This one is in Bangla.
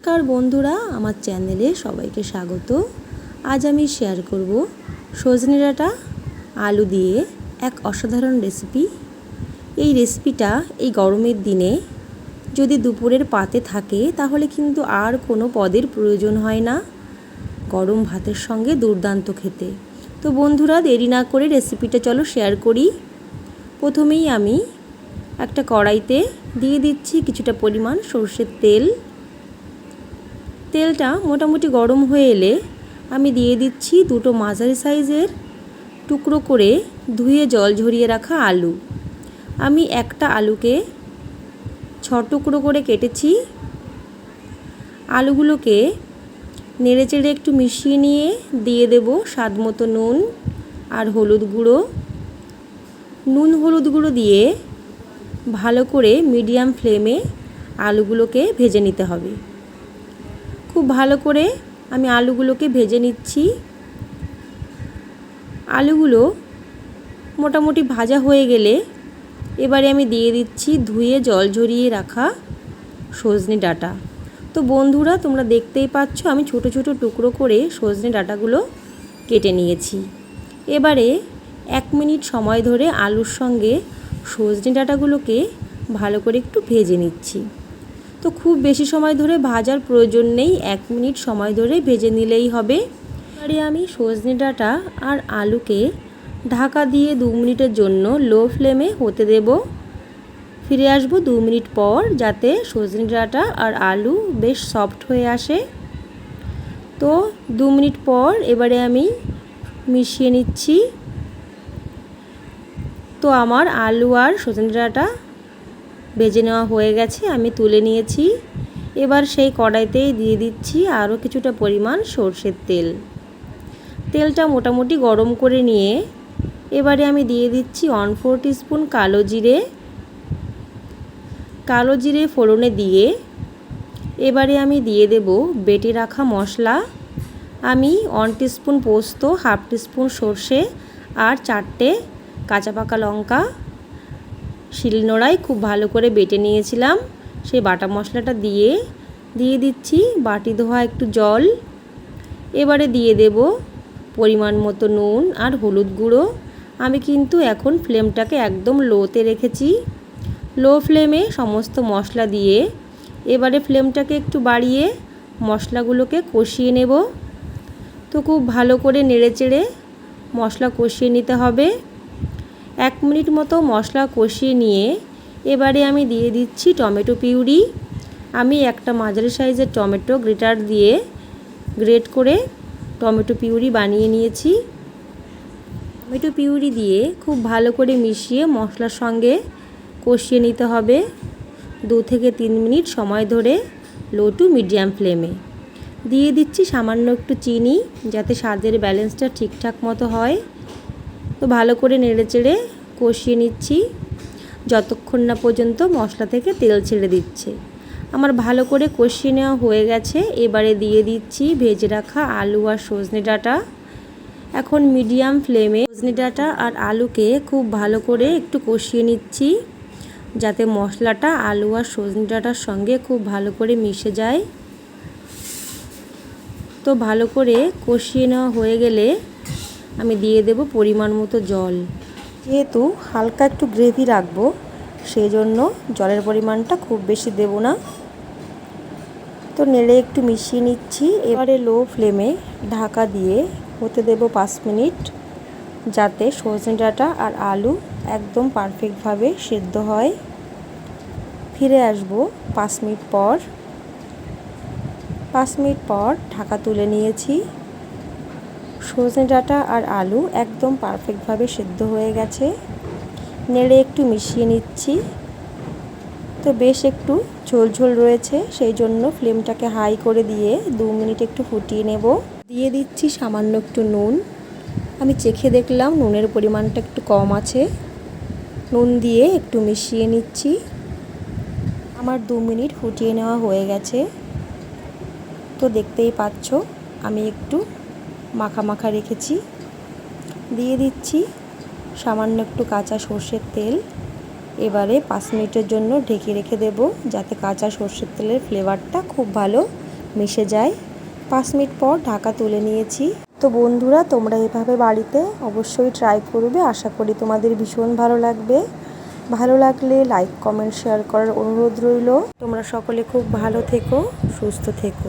নমস্কার বন্ধুরা, আমার চ্যানেলে সবাইকে স্বাগত। আজ আমি শেয়ার করব সজনে ডাঁটা, আলু দিয়ে এক অসাধারণ রেসিপি এই রেসিপিটা এই গরমের দিনে যদি দুপুরের পাতে থাকে, তাহলে কিন্তু আর কোনো পদের প্রয়োজন হয় না। গরম ভাতের সঙ্গে দুর্দান্ত খেতে। তো বন্ধুরা, দেরি না করে রেসিপিটা চলো শেয়ার করি। প্রথমেই আমি একটা কড়াইতে দিয়ে দিচ্ছি কিছুটা পরিমাণ সর্ষের তেল। তেলটা মোটামুটি গরম হয়ে এলে আমি দিয়ে দিচ্ছি দুটো মাঝারি সাইজের টুকরো করে ধুয়ে জল ঝরিয়ে রাখা আলু। আমি একটা আলুকে ছ টুকরো করে কেটেছি। আলুগুলোকে নেড়ে চেড়ে একটু মিশিয়ে নিয়ে দিয়ে দেব স্বাদ মতো নুন আর হলুদ গুঁড়ো। নুন হলুদ গুঁড়ো দিয়ে ভালো করে মিডিয়াম ফ্লেমে আলুগুলোকে ভেজে নিতে হবে। খুব ভালো করে আমি আলুগুলোকে ভেজে নিচ্ছি। আলুগুলো মোটামুটি ভাজা হয়ে গেলে এবারে আমি দিয়ে দিচ্ছি ধুয়ে জল ঝরিয়ে রাখা সজনে ডাঁটা। তো বন্ধুরা, তোমরা দেখতেই পাচ্ছ আমি ছোট ছোট টুকরো করে সজনে ডাঁটাগুলো কেটে নিয়েছি। এবারে এক মিনিট সময় ধরে আলুর সঙ্গে সজনে ডাঁটাগুলোকে ভালো করে একটু ভেজে নিচ্ছি। তো খুব বেশি সময় ধরে ভাজার প্রয়োজন নেই। এক মিনিট সময় ধরে ভেজে নিলেই হবে। এবারে আমি সজনে ডাঁটা আর আলুকে ঢাকা দিয়ে দু মিনিটের জন্য লো ফ্লেমে হতে দেব। ফিরে আসব দু মিনিট পর যাতে সজনে ডাঁটা আর আলু বেশ সফট হয়ে আসে। তো দু মিনিট পর এবারে আমি মিশিয়ে নিচ্ছি। তো আমার আলু আর সজনে ডাঁটা ভেজে নেওয়া হয়ে গেছে, আমি তুলে নিয়েছি। এবার সেই কড়াইতেই দিয়ে দিচ্ছি আরও কিছুটা পরিমাণ সর্ষের তেল। তেলটা মোটামুটি গরম করে নিয়ে এবারে আমি দিয়ে দিচ্ছি ওয়ান ফোর স্পুন কালো জিরে। কালো জিরে ফোড়নে দিয়ে এবারে আমি দিয়ে দেব বেটে রাখা মশলা। আমি ওয়ান স্পুন পোস্ত হাফ স্পুন সর্ষে আর চারটে কাঁচা পাকা লঙ্কা। শিলনোড়ায় খুব ভালো করে বেটে নিয়েছিলাম। সেই বাটা মশলাটা দিয়ে দিয়ে দিচ্ছি। বাটি ধোয়া একটু জল। এবারে দিয়ে দেব পরিমাণ মতো নুন আর হলুদ গুঁড়ো। আমি কিন্তু এখন ফ্লেমটাকে একদম লোতে রেখেছি। লো ফ্লেমে সমস্ত মশলা দিয়ে এবারে ফ্লেমটাকে একটু বাড়িয়ে মশলাগুলোকে কষিয়ে নেব। তো খুব ভালো করে নেড়ে চেড়ে মশলা কষিয়ে নিতে হবে। এক মিনিট মতো মশলা কষিয়ে নিয়ে এবারে আমি দিয়ে দিচ্ছি টমেটো পিউরি। আমি একটা মাঝারি সাইজের টমেটো গ্রেটার দিয়ে গ্রেট করে টমেটো পিউরি বানিয়ে নিয়েছি। টমেটো পিউরি দিয়ে খুব ভালো করে মিশিয়ে মশলার সঙ্গে কষিয়ে নিতে হবে দু থেকে তিন মিনিট সময় ধরে লো টু মিডিয়াম ফ্লেমে। দিয়ে দিচ্ছি সামান্য একটু চিনি যাতে স্বাদের ব্যালেন্সটা ঠিকঠাক মতো হয়। তো ভালো করে নেড়ে চেড়ে কষিয়ে নিচ্ছি। যতক্ষণ না পর্যন্ত মশলা থেকে তেল ছেড়ে দিচ্ছে। আমার ভালো করে কষিয়ে নেওয়া হয়ে গেছে। এবারে দিয়ে দিচ্ছি ভেজে রাখা আলু আর সজনে ডাঁটা। এখন মিডিয়াম ফ্লেমে সজনে ডাঁটা আর আলুকে খুব ভালো করে একটু কষিয়ে নিচ্ছি। যাতে মশলাটা আলু আর সজনে ডাঁটার সঙ্গে খুব ভালো করে মিশে যায়। তো ভালো করে কষিয়ে নেওয়া হয়ে গেলে আমি দিয়ে দেব পরিমাণ মতো জল। যেহেতু হালকা একটু গ্রেভি রাখব সেই জন্য জলের পরিমাণটা খুব বেশি দেব না। তো নেড়ে একটু মিশিয়ে নিচ্ছি। এবারে লো ফ্লেমে ঢাকা দিয়ে হতে দেব পাঁচ মিনিট, যাতে সজনে ডাঁটা আর আলু একদম পারফেক্টভাবে সেদ্ধ হয়। ফিরে আসব পাঁচ মিনিট পর। পাঁচ মিনিট পর ঢাকা তুলে নিয়েছি। সজনে ডাঁটা আর আলু একদম পারফেক্টভাবে সেদ্ধ হয়ে গেছে। নেড়ে একটু মিশিয়ে নিচ্ছি। তো বেশ একটু ঝোল ঝোল রয়েছে, সেই জন্য ফ্লেমটাকে হাই করে দিয়ে দু মিনিট একটু ফুটিয়ে নেব। দিয়ে দিচ্ছি সামান্য একটু নুন। আমি চেখে দেখলাম নুনের পরিমাণটা একটু কম আছে। নুন দিয়ে একটু মিশিয়ে নিচ্ছি। আমার দু মিনিট ফুটিয়ে নেওয়া হয়ে গেছে। তো দেখতেই পাচ্ছ, আমি একটু মাখা মাখা রেখেছি। দিয়ে দিচ্ছি সামান্য একটু কাঁচা সর্ষের তেল। এবারে পাঁচ মিনিটের জন্য ঢেকে রেখে দেব যাতে কাঁচা সর্ষের তেলের ফ্লেভারটা খুব ভালো মিশে যায়। পাঁচ মিনিট পর ঢাকা তুলে নিয়েছি। তো বন্ধুরা, তোমরা এভাবে বাড়িতে অবশ্যই ট্রাই করবে। আশা করি তোমাদের ভীষণ ভালো লাগবে। ভালো লাগলে লাইক কমেন্ট শেয়ার করার অনুরোধ রইল। তোমরা সকলে খুব ভালো থেকো, সুস্থ থেকো।